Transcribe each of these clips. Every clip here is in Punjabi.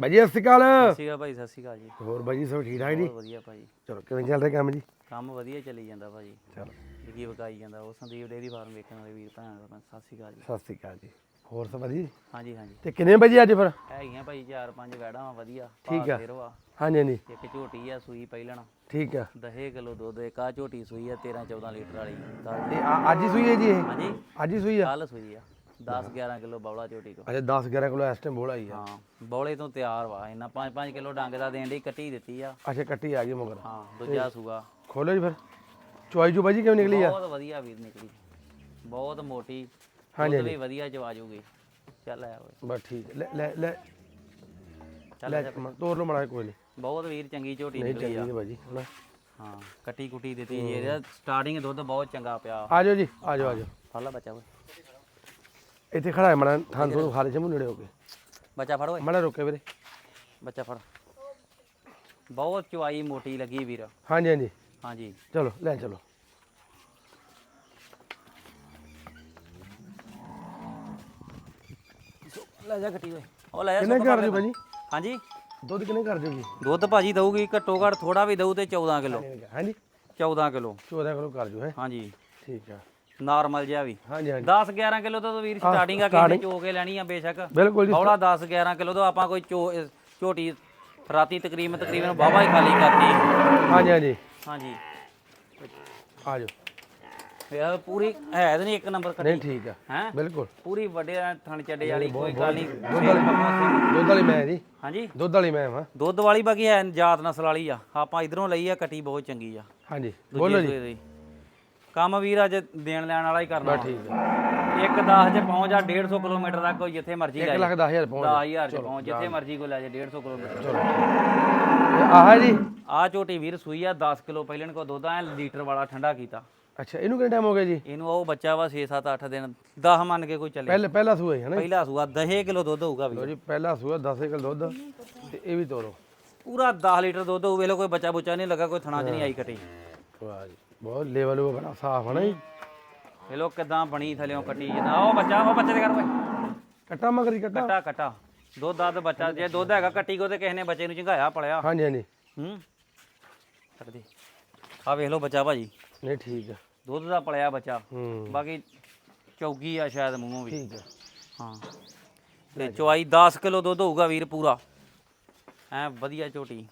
ਬਾਈ ਜੀ ਸਤਿ ਸ਼੍ਰੀ ਅਕਾਲ। ਸਤਿ ਸ਼੍ਰੀ ਅਕਾਲ ਭਾਈ ਸਤਿ ਸ਼੍ਰੀ ਅਕਾਲ ਜੀ। ਹੋਰ ਬਾਈ ਜੀ ਸਭ ਠੀਕ ਠਾਕ ਜੀ? ਬਹੁਤ ਵਧੀਆ ਭਾਈ। ਚਲੋ ਕਿਵੇਂ ਚੱਲ ਰਿਹਾ ਕੰਮ ਜੀ? ਕੰਮ ਵਧੀਆ ਚੱਲੀ ਜਾਂਦਾ ਭਾਜੀ ਚਲੋ। ਜਿੱਗੀ ਵਕਾਈ ਜਾਂਦਾ ਉਹ ਸੰਦੀਪ ਡੇਰੀ ਫਾਰਮ ਵੇਖਣ ਵਾਲੇ ਵੀਰ ਭੈਣਾਂ ਦਾ ਸਤਿ ਸ਼੍ਰੀ ਅਕਾਲ ਜੀ। ਸਤਿ ਸ਼੍ਰੀ ਅਕਾਲ ਜੀ। ਹੋਰ ਸਭ ਵਧੀਆ ਜੀ? ਹਾਂਜੀ ਹਾਂਜੀ। ਤੇ ਕਿੰਨੇ ਵਜੇ ਅੱਜ ਫਿਰ? ਹੈਗੀਆਂ ਭਾਈ ਚਾਰ ਪੰਜ ਵੈੜਾਂ ਵਾਂ ਵਧੀਆ। ਠੀਕ ਆ। ਫੇਰਵਾ ਹਾਂਜੀ ਹਾਂਜੀ। ਇੱਕ ਝੋਟੀ ਆ ਸੂਈ ਪਹਿਲਣ। ਠੀਕ ਆ। ਦਹੇ ਕਿਲੋ ਦੁੱਧ ਇੱਕ ਆ ਝੋਟੀ ਸੂਈ ਆ 13 14 ਲੀਟਰ ਵਾਲੀ। ਕੱਲ੍ਹ- ਇਹ ਆ- ਅੱਜ ਹੀ ਸੂਈ ਹੈ ਜੀ ਇਹ? ਹਾਂਜੀ। ਅੱਜ ਹੀ ਸੂਈ ਆ? ਕੱਲ ਸੂਈ ਆ। 10 11 ਕਿਲੋ ਬੌਲਾ ਝੋਟੀ ਕੋ। ਅੱਛਾ 10 11 ਕਿਲੋ ਇਸ ਟਾਈਮ ਬੋਲਾ ਹੀ ਆ। ਹਾਂ ਬੌਲੇ ਤੋਂ ਤਿਆਰ ਵਾ ਇਹਨਾਂ 5 5 ਕਿਲੋ ਡੰਗ ਦਾ ਦੇਣ ਦੀ ਕੱਟੀ ਦਿੱਤੀ ਆ। ਅੱਛਾ ਕੱਟੀ ਆ ਗਈ ਮਗਰ। ਹਾਂ ਦੂਜਾ ਸੂਆ। ਖੋਲੋ ਜੀ ਫਿਰ। ਚੁਆਈ ਜੀ ਕਿਵੇਂ ਨਿਕਲੀ ਆ? ਬਹੁਤ ਵਧੀਆ ਵੀਰ ਨਿਕਲੀ। ਬਹੁਤ ਮੋਟੀ। ਹਾਂਜੀ, ਦੁੱਧ ਵੀ ਵਧੀਆ ਚਵਾ ਜੂਗੀ। ਚੱਲ ਆ ਓਏ। ਬਸ ਠੀਕ ਹੈ। ਲੈ ਲੈ ਲੈ। ਚੱਲ ਲੈ ਤੋਰ ਲਓ ਮੜਾ ਕੋਈ ਨਹੀਂ। ਬਹੁਤ ਵੀਰ ਚੰਗੀ ਝੋਟੀ ਨਹੀਂ ਨਿਕਲੀ ਆ। ਚੰਗੀ ਬਾਈ ਜੀ ਹਨਾ। ਹਾਂ ਕੱਟੀ ਕੁੱਟੀ ਦਿੱਤੀ ਜੀ। ਇਹਦਾ ਸਟਾਰਟਿੰਗ ਦੁੱਧ ਬਹੁਤ ਚੰਗਾ ਪਿਆ। ਆ ਜਾਓ ਜੀ ਆ ਜਾਓ ਆ ਜਾਓ। ਫੜ ਲੈ ਬੱਚਾ ਓਏ। ਇੱਥੇ ਖੜਾ ਹੈ ਮੜਾ ਥਾਂ ਤੋਂ ਖਾਲੇ ਚਮੂ ਨੇੜੇ ਹੋ ਕੇ। ਬੱਚਾ ਫੜ ਓਏ ਮੜਾ ਰੋਕੇ ਵੀਰੇ। ਬੱਚਾ ਫੜ। ਬਹੁਤ ਚਵਾਈ ਮੋਟੀ ਲੱਗੀ ਵੀਰ। ਹਾਂਜੀ ਹਾਂਜੀ। ਹਾਂਜੀ। ਚਲੋ ਲੈ ਚਲੋ। ਲੈ ਜਾ ਓਏ। ਉਹ ਲੈ ਜਾ ਕਿੰਨੇ। ਭਾਜੀ ਹਾਂਜੀ। ਦੁੱਧ ਕਿੰਨੇ ਕਰ ਦਿਓਗੀ ਦੁੱਧ ਭਾਜੀ ਦਊਗੀ ਘੱਟੋ ਘੱਟ ਥੋੜਾ ਵੀ ਦਊ ਤੇ 14 ਕਿਲੋ। ਹਾਂਜੀ। 14 ਕਿਲੋ। 14 ਕਿਲੋ ਕਰ ਦਿਓ ਹੈ। ਹਾਂਜੀ। ਠੀਕ ਆ। ਨਾਰਮਲ ਜਿਹਾ ਵੀ। ਹਾਂਜੀ ਹਾਂਜੀ। 10 11 ਕਿਲੋ ਤੋਂ ਤਾਂ ਵੀਰ ਸਟਾਰਟਿੰਗ ਆ ਕਿਸੇ ਚੋ ਕੇ ਲੈਣੀ ਆ ਬੇਸ਼ੱਕ। ਬਿਲਕੁਲ ਜੀ। ਬੌਲਾ 10 11 ਕਿਲੋ ਤੋਂ ਆਪਾਂ ਕੋਈ ਚੋ- ਝੋਟੀ ਰਾਤੀ ਤਕਰੀਬਨ ਤਕਰੀਬਨ ਬਾਬਾ ਹੀ ਖਾਲੀ ਕਰਤੀ। ਹਾਂਜੀ ਹਾਂਜੀ। ਹਾਂਜੀ। ਆ ਜਾਓ ਇਹ ਪੂਰੀ ਹੈ ਤਾਂ ਨਹੀਂ ਇੱਕ ਨੰਬਰ ਨਹੀਂ ਕੱਟੀ ਠੀਕ ਆ। ਹੈ? ਬਿਲਕੁਲ। ਪੂਰੀ ਵੱਡੇ ਥਣ ਚੱਡੇ ਵਾਲੀ ਕੋਈ ਗੱਲ ਨਹੀਂ। ਦੁੱਧ ਵਾਲੀ ਦੁੱਧ ਵਾਲੀ ਮੈਂ ਜੀ। ਹਾਂਜੀ। ਦੁੱਧ ਵਾਲੀ ਮੈਂ ਹਾਂ ਦੁੱਧ ਵਾਲੀ ਬਾਕੀ ਹੈ ਜਾਤ ਨਸਲ ਵਾਲੀ ਆ। ਆਪਾਂ ਇਧਰੋਂ ਲਈ ਆ ਕੱਟੀ ਬਹੁਤ ਚੰਗੀ ਆ। ਹਾਂਜੀ। ਦੂਜੇ ਬੋਲੋ ਜੀ। ਸੂਏ ਦੀ। ਕੰਮ ਵੀਰ ਅੱਜ ਦੇਣ ਲੈਣ ਵਾਲਾ ਹੀ ਕਰਨਾ ਬਸ ਠੀਕ ਆ। ਇੱਕ 10 ਚ ਪਹੁੰਚ ਜਾ 150 ਕਿਲੋਮੀਟਰ ਤੱਕ ਕੋਈ ਜਿੱਥੇ ਮਰਜ਼ੀ ਲੈ 1 ਲੱਖ 10000 ਪਹੁੰਚ 10000 ਚ ਪਹੁੰਚ ਜਿੱਥੇ ਮਰਜ਼ੀ ਕੋ ਲੈ ਜਾ 150 ਕਿਲੋਮੀਟਰ ਆਹ ਜੀ? ਆ ਝੋਟੀ ਵੀਰ ਸੂਈ ਆ 10 ਕਿਲੋ ਪਹਿਲਣ ਕੋ ਦੁੱਧ ਐ ਲੀਟਰ ਵਾਲਾ ਠੰਡਾ ਕੀਤਾ। ਅੱਛਾ ਇਹਨੂੰ ਕਿੰਨਾ ਟਾਈਮ ਹੋ ਗਿਆ ਜੀ? ਇਹਨੂੰ ਉਹ ਬੱਚਾ ਵਾ 6 7 8 ਦਿਨ 10 ਮੰਨ ਕੇ ਕੋਈ ਚੱਲੇ। ਪਹਿਲੇ ਪਹਿਲਾ ਸੂਆ ਹੈ ਨਾ ਪਹਿਲਾ ਸੂਆ 10 ਕਿਲੋ ਦੁੱਧ ਹੋਊਗਾ ਲੋ ਵੀ ਜੀ ਪਹਿਲਾ ਸੂਆ 10 ਕਿਲੋ ਦੁੱਧ ਤੇ ਇਹ ਵੀ ਤੋਰੋ। ਪੂਰਾ 10 ਲੀਟਰ ਦੁੱਧ ਹੋਊ ਵੇਲੋ ਕੋਈ ਬੱਚਾ ਬੁੱਚਾ ਨਹੀਂ ਲੱਗਾ ਕੋਈ ਥਣਾ ਚ ਨਹੀਂ ਆਈ ਕੱਟੀ। ਵਾਹ ਜੀ। ਬਹੁਤ ਲੈਵਲ ਉਹ ਬੜਾ ਸਾਫ਼ ਹੈ ਨਾ ਜੀ ਵੇਲੋ ਕਿਦਾਂ ਬਣੀ ਥਲਿਓ ਕੱਟੀ ਜਿੰਨਾ ਉਹ ਬੱਚਾ ਉਹ ਬੱਚੇ ਦੇ ਕਰ ਓਏ। ਕੱਟਾ ਮਗਰੀ ਕੱਟਾ। ਕੱਟਾ ਕੱਟਾ। ਦੁੱਧ ਦੱਧ ਬੱਚਾ ਜੇ ਦੁੱਧ ਹੈਗਾ ਕੱਟੀ ਕੋ ਤੇ ਕਿਸੇ ਨੇ ਬੱਚੇ ਨੂੰ ਝੰਗਾਇਆ ਪਲਿਆ। ਹਾਂਜੀ ਹਾਂਜੀ। ਹੂੰ? ਛੱਡ ਦੇ ਆ ਵੇਖ ਲਓ ਬੱਚਾ ਭਾਜੀ। ਨਹੀਂ ਠੀਕ ਆ। ਦੁੱਧ ਦਾ ਪਲਿਆ ਬੱਚਾ। ਹੂੰ। ਬਾਕੀ ਚੌਗੀ ਆ ਸ਼ਾਇਦ ਮੂੰਹੋਂ ਵੀ। ਠੀਕ ਆ। ਹਾਂ। ਤੇ ਚਵਾਈ 10 ਕਿਲੋ ਦੁੱਧ ਹੋਊਗਾ ਵੀਰ ਪੂਰਾ। ਐ ਵਧੀਆ ਝੋਟੀ।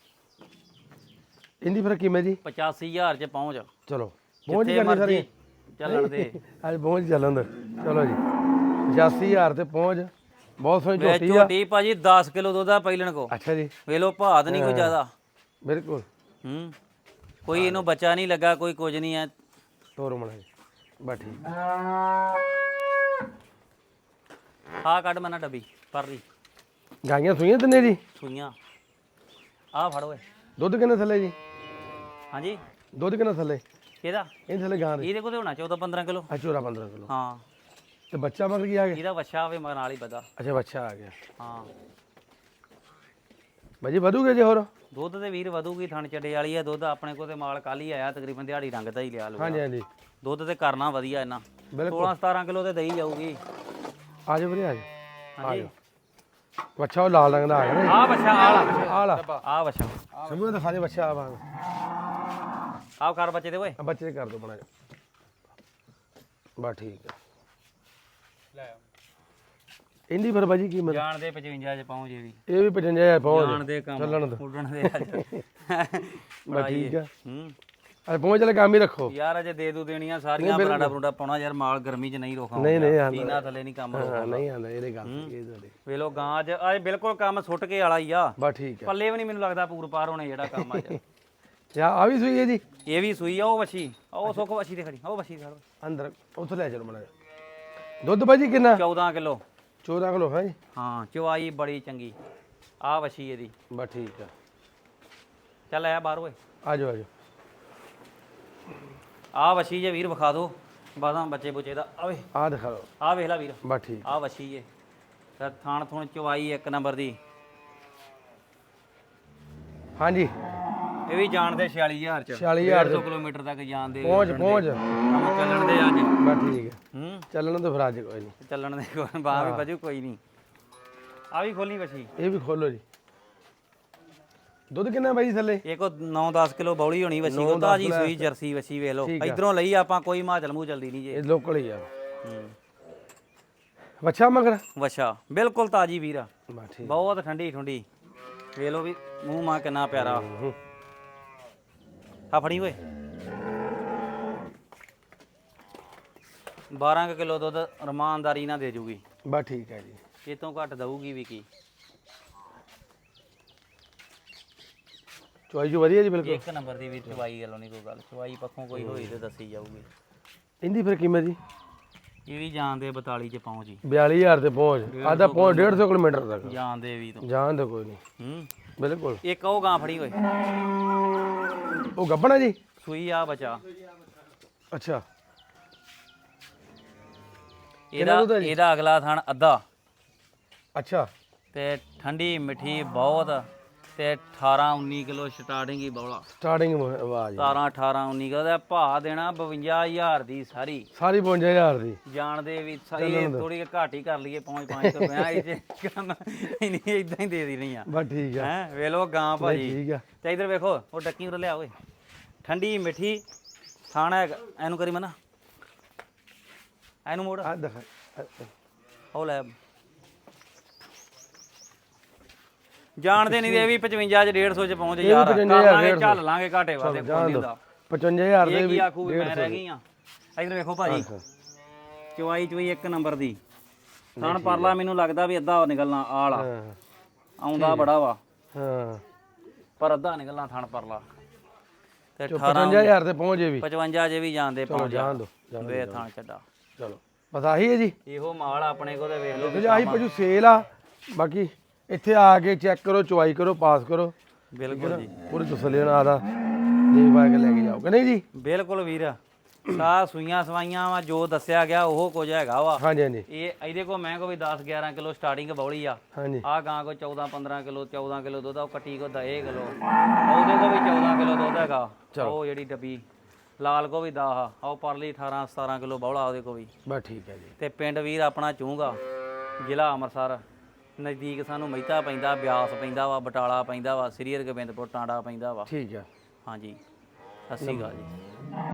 ਇੰਦੀ ਫਿਰ ਕਿਵੇਂ ਜੀ? 85000 ਚ ਪਹੁੰਚ। ਚਲੋ ਪਹੁੰਚ ਜਿੱਥੇ ਸਾਰੀ। ਚੱਲਣ ਦੇ। ਅੱਜ ਪਹੁੰਚ ਚੱਲਣ ਦੋ। ਚਲੋ ਜੀ 85000 ਤੇ ਪਹੁੰਚ। ਬਹੁਤ ਸੋਹਣੀ ਝੋਟੀ ਆ। ਝੋਟੀ ਭਾਜੀ 10 ਕਿਲੋ ਦੁੱਧ ਆ ਪਹਿਲਣ ਕੋ। ਅੱਛਾ ਜੀ। ਵੇ ਲੋ ਭਾਤ ਨਹੀਂ ਕੋਈ ਜ਼ਿਆਦਾ। ਬਿਲਕੁਲ। ਹੂੰ ਕੋਈ ਇਹਨੂੰ ਬੱਚਾ ਨਹੀਂ ਲੱਗਾ ਕੋਈ ਕੁਝ ਨਹੀਂ ਐ ਤੋਰੋ ਮਣਾ ਜੀ ਬਸ ਠੀਕ। ਆ ਕੱਢ ਮਨਾ ਡੱਬੀ ਪਰਲੀ ਗਾਈਆਂ ਸੂਈਆਂ ਤਿੰਨੇ ਜੀ? ਸੂਈਆਂ। ਆ ਫੜ ਦੁੱਧ ਕਿੰਨੇ ਥੱਲੇ ਜੀ? ਹਾਂਜੀ। ਦੁੱਧ ਕਿੰਨੇ ਥੱਲੇ? ਕਿਹਦਾ? ਇਹ ਥੱਲੇ ਗਾਂ ਦੇ। ਇਹਦੇ ਕੋਲ ਤੇ ਹੋਣਾ 14 15 ਕਿਲੋ। ਆ ਚੋਰਾ 15 ਕਿਲੋ। ਹਾਂ। ਤੇ ਬੱਚਾ ਮਗਰ ਕੀ ਆ ਗਿਆ? ਇਹਦਾ ਵੱਛਾ ਹੋਵੇ ਮਗਰ ਨਾਲ ਹੀ ਬੱਦਾ। ਅੱਛਾ ਬੱਚਾ ਆ ਗਿਆ। ਹਾਂ। ਬਾਜੀ ਵਧੂਗੇ ਜੇ ਹੋਰ? ਦੁੱਧ ਤੇ ਵੀਰ ਵਧੂਗੀ ਥਣ ਚੱਡੇ ਵਾਲੀ ਆ। ਦੁੱਧ ਆਪਣੇ ਕੋਲ ਤੇ ਮਾਲ ਕੱਲ ਹੀ ਆਇਆ ਤਕਰੀਬਨ ਦਿਹਾੜੀ ਰੰਗ ਦਾ ਹੀ ਲਿਆ ਲਊਗਾ। ਹਾਂਜੀ ਹਾਂਜੀ। ਦੁੱਧ ਤੇ ਕਰਨਾ ਵਧੀਆ ਇਹਨਾਂ। ਬਿਲਕੁਲ। 16 17 ਕਿਲੋ ਤੇ ਦਈ ਜਾਊਗੀ। ਆ ਜਾ ਵੀਰੇ ਆ ਜਾ ਹਾਂਜੀ। ਬੱਚਾ ਉਹ ਲਾਲ ਰੰਗ ਦਾ ਆ ਗਿਆ ਆ ਵੱਛਾ ਆਲਾ ਆ ਲਾ ਆ ਵੱਛਾ ਸਮੂਹ ਤਾਂ ਸਾਰੇ ਬੱਚਾ ਆ ਬਾਗ ਆਹ ਕਰ ਬੱਚੇ ਦੇ ਓਏ। ਆ ਬੱਚੇ ਕਰ ਦੋ ਬਣਾ ਜਾ ਬਸ ਠੀਕ ਆ। ਲੈ ਇੰਦੀ ਫਿਰ ਬਾਜੀ ਕੀ ਮਤ ਜਾਣ ਦੇ 55 ਚ ਪਹੁੰਚ ਇਹ ਵੀ। ਇਹ ਵੀ 55000 ਪਹੁੰਚ ਜਾਣ ਦੇ ਕੰਮ ਚੱਲਣ ਦੋ। ਉੱਡਣ ਦੇ ਅੱਜ। ਬਸ ਠੀਕ ਆ। ਹੂੰ। ਅੱਜ ਪਹੁੰਚ ਵਾਲੇ ਕੰਮ ਹੀ ਰੱਖੋ। ਯਾਰ ਅਜੇ ਦੇ ਦੂ ਦੇਣੀਆਂ ਸਾਰੀਆਂ ਬਰਾਡਾ ਬਰੂਡਾ ਪਾਉਣਾ ਯਾਰ ਮਾਲ ਗਰਮੀ ਚ ਨਹੀਂ ਰੋਖਾਉਂਦਾ ਨਹੀਂ ਨਹੀਂ ਆਂਦਾ ਪੀਣਾ ਥੱਲੇ ਨਹੀਂ ਕੰਮ ਹਾਂ ਨਹੀਂ ਆਂਦਾ ਇਹਦੇ ਗੱਲ ਇਹ ਤੁਹਾਡੇ। ਵੇਲੋ ਗਾਂ ਅੱਜ ਅੱਜ ਬਿਲਕੁਲ ਕੰਮ ਸੁੱਟ ਕੇ ਵਾਲਾ ਹੀ ਆ। ਬਸ ਠੀਕ ਆ। ਪੱਲੇ ਵੀ ਨਹੀਂ ਮੈਨੂੰ ਲੱਗਦਾ ਪੂਰ ਪਾਰ ਹੋਣੇ ਜਿਹੜਾ ਕੰਮ ਅੱਜ। ਯਾ ਆ ਵੀ ਸੂਈ ਹੈ ਜੀ ਇਹ ਵੀ ਸੂਈ ਆ ਉਹ ਵਛੀ। ਉਹ ਸੁੱਖ ਵਛੀ ਤੇ ਖੜੀ ਉਹ ਵਛੀ ਖੜੋ ਅੰਦਰ ਉੱਥੇ ਲੈ ਚਲੋ ਮਣਾ ਦੁੱਧ ਬਾਜੀ ਕਿੰਨਾ? 14 ਕਿਲੋ। 14 ਕਿਲੋ ਹੈ ਜੀ? ਹਾਂ ਚਵਾਈ ਬੜੀ ਚੰਗੀ। ਆ ਵਛੀ ਇਹਦੀ। ਬਸ ਠੀਕ ਆ। ਚੱਲ ਆ ਬਾਹਰ ਓਏ। ਆ ਜਾਓ ਆ ਜਾਓ। ਆ ਵਛੀ ਜੇ ਵੀਰ ਵਿਖਾ ਦੋ ਬਾਦਾਂ ਬੱਚੇ ਬੁੱਚੇ ਦਾ। ਆਵੇ ਆ ਦਿਖਾ ਲਓ ਆ ਵੇਖ ਲੈ ਵੀਰ। ਬਸ ਠੀਕ। ਆ ਵਛੀ ਏ ਤੇ ਥਾਣ ਥੁਣ ਚਵਾਈ ਇੱਕ ਨੰਬਰ ਦੀ। ਹਾਂਜੀ। ਇਹ ਵੀ ਜਾਣਦੇ 46000 ਚ। 46000 150 ਕਿਲੋਮੀਟਰ ਤੱਕ ਜਾਣਦੇ ਪਹੁੰਚ ਪਹੁੰਚ। ਕੰਮ ਚੱਲਣ ਦੇ ਅੱਜ। ਬਸ ਠੀਕ ਹੈ। ਹੂੰ। ਚੱਲਣ ਤੋਂ ਫਿਰ ਅੱਜ ਕੋਈ ਨਹੀਂ। ਚੱਲਣ ਦੇ ਕੋਈ ਬਾਹ ਵੀ ਬਜੂ ਕੋਈ ਨਹੀਂ। ਆ ਵੀ ਖੋਲਣੀ ਵਛੀ ਇਹ ਵੀ ਖੋਲੋ ਜੀ। ਦੁੱਧ ਕਿੰਨਾ ਬਾਈ ਥੱਲੇ? ਇਹ ਕੋ 9-10 ਕਿਲੋ ਬੌਲੀ ਹੋਣੀ ਵਸੀ ਕੋ ਤਾਜੀ ਸੂਈ ਜਰਸੀ ਵਸੀ ਵੇਖ ਲਓ। ਇਧਰੋਂ ਲਈ ਆਪਾਂ ਕੋਈ ਹਿਮਾਚਲ ਮੂਹ ਚਲਦੀ ਨਹੀਂ ਜੇ। ਇਹ ਲੋਕਲ ਹੀ ਆ। ਹੂੰ। ਵੱਛਾ ਮਗਰ? ਵਛਾ। ਬਿਲਕੁਲ ਤਾਜੀ ਵੀਰ। ਬਹੁਤ ਠੰਡੀ ਠੰਡੀ ਵੇਖ ਲਓ ਵੀ ਮੂੰਹ ਮਾ ਕਿੰਨਾ ਪਿਆਰਾ। ਹੂੰ। ਆ ਫੜੀ ਓਏ। 12 ਕਿਲੋ ਦੁੱਧ ਰਮਾਨਦਾਰੀ ਨਾਲ ਦੇ ਜੂਗੀ। ਬਾ ਠੀਕ ਹੈ ਜੀ। ਇਹ ਤੋਂ ਘੱਟ ਦਊਗੀ ਵੀ ਕੀ। ਚੁਆਈ ਜੋ ਵਧੀਆ ਜੀ ਬਿਲਕੁਲ। ਇੱਕ ਨੰਬਰ ਦੀ ਵੀ ਚਵਾਈ ਗੱਲੋਂ ਨਹੀਂ ਕੋਈ ਗੱਲ। ਚਵਾਈ ਪੱਖੋਂ ਕੋਈ ਹੋਈ ਤੇ ਦੱਸੀ ਜਾਊਗੀ। ਇਹਦੀ ਫਿਰ ਕੀਮਤ ਜੀ? ਇਹ ਵੀ ਜਾਣਦੇ 42 ਚ ਪਹੁੰਚ ਜੀ। 42000 ਤੇ ਪਹੁੰਚ। ਆਦਾ ਪਹੁੰਚ 150 ਕਿਲੋਮੀਟਰ ਤੱਕ। ਜਾਣਦੇ ਵੀ ਤੋਂ। ਜਾਣ ਦੇ ਕੋਈ ਨਹੀਂ ਹੂੰ। ਬਿਲਕੁਲ। ਇੱਕ ਉਹ ਗਾਂ ਫੜੀ ਓਏ। ਉਹ ਗੱਬਣਾ ਜੀ? ਸੂਈ ਆ ਬਚਾ। ਅੱਛਾ। ਇਹਦਾ ਦੁੱਧ ਆ ਜੀ? ਇਹਦਾ ਅਗਲਾ ਥਣ ਅੱਧਾ। ਅੱਛਾ। ਤੇ ਠੰਡੀ ਮਿੱਠੀ ਬਹੁਤ। ਤੇ 18 19 ਕਿਲੋ ਸਟਾਰਟਿੰਗ ਹੀ ਬੌਲਾ। ਸਟਾਰਟਿੰਗ ਵਾਹ ਜੀ 17 18 19 ਕਿਲੋ ਦਾ ਭਾਅ ਦੇਣਾ 52000 ਦੀ ਸਾਰੀ। ਸਾਰੀ 55000 ਦੀ। ਜਾਣਦੇ ਵੀ ਸਾਰੀ ਥੋੜੀ ਘਾਟ ਹੀ ਕਰ ਲਈਏ ਪਹੁੰਚ ਪੰਜ ਤੋਂ ਪਿਆ ਇਹ ਚ ਕੰਮ ਨਹੀਂ ਇਦਾਂ ਹੀ ਦੇ ਦੀ ਨਹੀਂ ਆ। ਬਸ ਠੀਕ ਆ। ਹੈ ਵੇ ਲੋ ਗਾਂ ਭਾਜੀ। ਠੀਕ ਆ। ਤੇ ਇਧਰ ਵੇਖੋ ਉਹ ਡੱਕੀ ਉਰ ਲਿਆ ਓਏ। ਠੰਡੀ ਮਿੱਠੀ ਥਾਣਾ ਇਹਨੂੰ ਕਰੀ ਮਨਾ। ਇਹਨੂੰ ਮੋੜ। ਆ ਦੇਖ ਉਹ ਲੈ। ਜਾਣਦੇ ਨਹੀਂ ਇਹ ਵੀ 55 ਚ 150 ਚ ਪਹੁੰਚ ਯਾਰ। ਕਰ 55 ਲਾਂਗੇ 150 ਚੱਲ ਲਾਂਗੇ ਘਾਟੇ ਵਾਦੇ ਕੋਈ ਨਹੀਂ ਦੋ। ਹੁੰਦਾ। 55000 ਦੇ ਇਹ ਵੀ ਆਖੂ ਵੀ ਮੈਂ ਰਹਿ ਗਈ ਆ ਇਧਰ ਵੇਖੋ ਭਾਜੀ। ਚਵਾਈ ਚਵਾਈ ਇੱਕ ਨੰਬਰ ਦੀ। ਥਣ ਪਰਲਾ ਮੈਨੂੰ ਲੱਗਦਾ ਵੀ ਅੱਧਾ ਨਿਕਲਣਾ ਆਲਾ ਆਉਂਦਾ ਬੜਾ ਵਾ। ਹਾਂ। ਪਰ ਅੱਧਾ ਨਿਕਲਣਾ ਥਣ ਪਰਲਾ। ਤੇ 18 55000 ਤੇ ਪਹੁੰਚੇ ਵੀ। 55 ਜੇ ਵੀ ਜਾਂਦੇ ਪਹੁੰਚ ਜਾ। ਜਾਣ ਦੋ ਵੇ ਥਣ ਛੱਡਾ ਚਲੋ। ਬਸ ਆਹੀ ਹੈ ਜੀ। ਇਹੋ ਮਾਲ ਆਪਣੇ ਕੋਲ ਤੇ ਵੇਖ ਲਓ ਜੀ ਆਹੀ ਪਜੂ ਸੇਲ ਆ। ਬਾਕੀ ਇੱਥੇ ਆ ਕੇ ਚੈੱਕ ਕਰੋ ਚੁਆਈ ਕਰੋ ਪਾਸ ਕਰੋ। ਬਿਲਕੁਲ ਜੀ। ਪੂਰੀ ਤਸੱਲੀ ਨਾਲ ਆਦਾ। ਦੇਖ ਪਾ ਕੇ ਲੈ ਕੇ ਜਾਓ ਕਿ ਨਹੀਂ ਜੀ? ਬਿਲਕੁਲ ਵੀਰ। ਸਾ ਸੂਈਆਂ ਸਵਾਈਆਂ ਵਾ ਜੋ ਦੱਸਿਆ ਗਿਆ ਉਹ ਕੁਝ ਹੈਗਾ ਵਾ। ਹਾਂਜੀ ਹਾਂਜੀ। ਇਹ ਇਹਦੇ ਕੋ ਮੈਂ ਕੋ ਵੀ 10 11 ਕਿਲੋ ਸਟਾਰਟਿੰਗ ਬੌਲੀ ਆ। ਹਾਂਜੀ। ਆ ਗਾਂ ਕੋ 14 15 ਕਿਲੋ 14 ਕਿਲੋ ਦੁੱਧ ਆ ਉਹ ਕੱਟੀ ਕੋ 10 ਕਿਲੋ। ਉਹਦੇ ਕੋ ਵੀ 14 ਕਿਲੋ ਦੁੱਧ ਹੈਗਾ। ਉਹ ਜਿਹੜੀ ਡੱਬੀ ਲਾਲ ਕੋ ਵੀ 10 ਆ। ਉਹ ਪਰਲੀ 18 17 ਕਿਲੋ ਬੌਲਾ ਉਹਦੇ ਕੋ ਵੀ। ਬਸ ਠੀਕ ਹੈ ਜੀ। ਤੇ ਪਿੰਡ ਵੀਰ ਆਪਣਾ ਚੂੰਗਾ ਜ਼ਿਲ੍ਹਾ ਅੰਮ੍ਰਿਤਸਰ। ਨਜ਼ਦੀਕ ਸਾਨੂੰ ਮਹਿਤਾ ਪੈਂਦਾ ਬਿਆਸ ਪੈਂਦਾ ਵਾ ਬਟਾਲਾ ਪੈਂਦਾ ਵਾ ਸ੍ਰੀ ਹਰਗੋਬਿੰਦਪੁਰ ਟਾਂਡਾ ਪੈਂਦਾ ਵਾ। ਠੀਕ ਆ। ਹਾਂਜੀ ਸਤਿ ਸ਼੍ਰੀ ਅਕਾਲ ਜੀ।